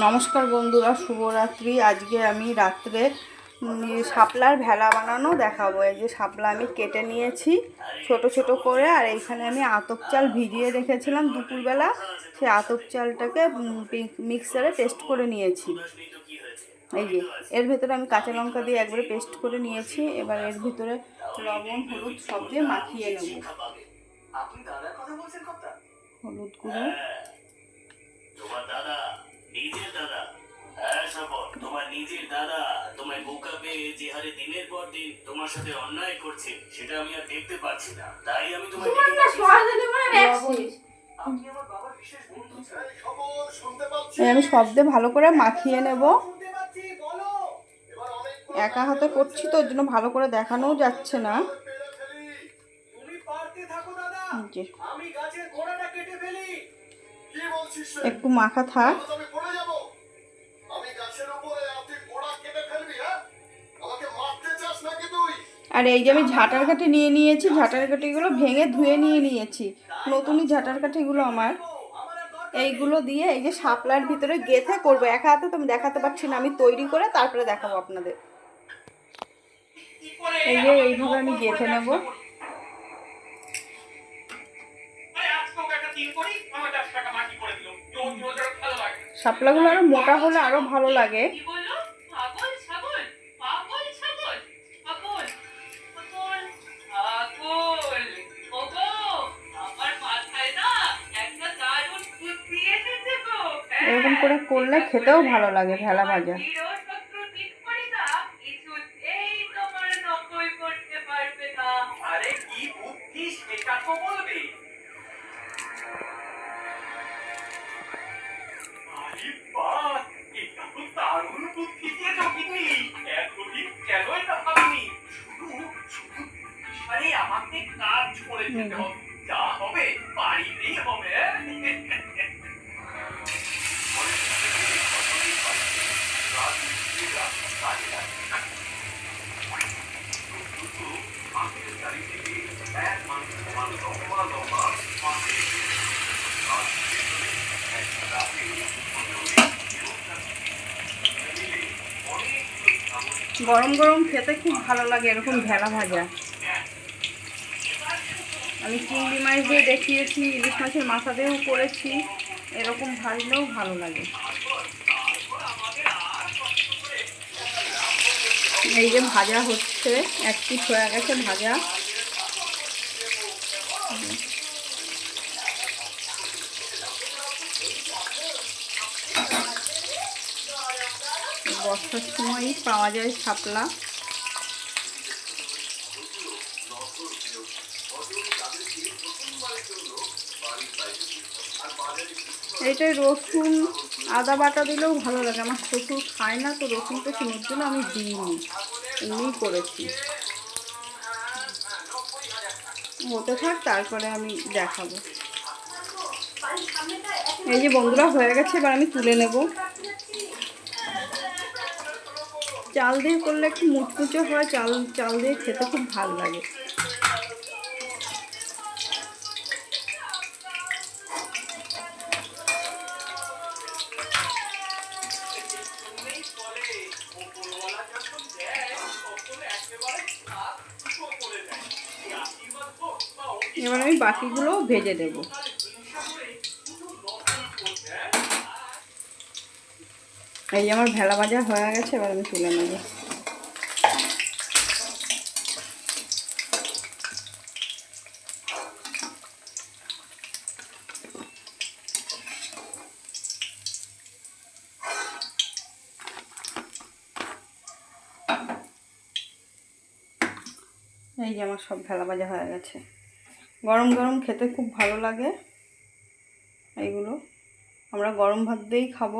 নমস্কার বন্ধুরা শুভরাত্রি। আজকে আমি রাত্রে শাপলার ভেলা বানানো দেখাবো। এই যে শাপলা আমি কেটে নিয়েছি ছোট ছোট করে আর এইখানে আমি আতপ চাল ভিজিয়ে রেখেছিলাম দুপুরবেলা। সেই আতপ চালটাকে মিক্সারে পেস্ট করে নিয়েছি। এই যে এর ভেতরে আমি কাঁচা লঙ্কা দিয়ে একবারে পেস্ট করে নিয়েছি। এবার এর ভিতরে লবণ হলুদ সব দিয়ে মাখিয়ে নেব। হলুদ গুঁড়ো। হারে দিনের পর দিন তোমার সাথে অন্যায় করছে সেটা আমি আর দেখতে পাচ্ছি না। তাই আমি বিশেষ বন্ধু স্যার খবর শুনতে পাচ্ছি। আমি সব দিয়ে ভালো করে মাখিয়ে নেব। একা হাতে করছি তো ওর জন্য ভালো করে দেখানোও যাচ্ছে না? একটু মাখা থাক। আমি গাছের উপরে আর এই যে আমি ঝাঁটার কাঠি নিয়ে নিয়েছি, ঝাঁটার কাঠিগুলো ভেঙে ধুয়ে নিয়ে নিয়েছি। নতুনই ঝাঁটার কাঠিগুলো আমার। এইগুলো দিয়ে এই যে শাপলার ভিতরে গেথে করব। একা হাতে তো আমি দেখাতে পারছি না, আমি তৈরি করে তারপরে দেখাবো আপনাদের। এই যে এইভাবে আমি গেথে নেব। শাপলাগুলো আরও মোটা হলে আরও ভালো লাগে। এতদিন কেন এটা ভাবিনি শুধু শুধু বিশালে আমাকে কাজ করে দিতে হবে। গরম গরম খেতে খুব ভালো লাগে, এরকম ভেলা ভাজা। আমি চিংড়ি মাছ দিয়ে দেখিয়েছি, ইলিশ মাছের মাথা দিয়েও করেছি, এরকম ভাজলেও ভালো লাগে। এই যে ভাজা হচ্ছে, এক পিস গেছে ভাজা। বর্ষার সময়ই পাওয়া যায় শাপলা। এইটাই রসুন, আদা বাটা দিলেও ভালো লাগে। আমার শ্বশুর খায় না, তো রসুন টসুন ওর জন্য আমি দিইনি। এমনিই করেছি। হতে থাক, তারপরে আমি দেখাবো। এই যে বন্ধুরা, হয়ে গেছে, এবার আমি তুলে নেব। চাল দিয়ে করলে একটু মুচমুচে হয়, চাল চাল দিয়ে খেতে খুব ভালো লাগে। এবার আমি বাকিগুলো ভেজে দেবো। এই আমার ভেলা ভাজা হয়ে গেছে, এবার আমি তুলে নেব। এই যে আমার সব ভেলা ভাজা হয়ে গেছে। গরম গরম খেতে খুব ভালো লাগে। এইগুলো আমরা গরম ভাত দিয়েই খাব।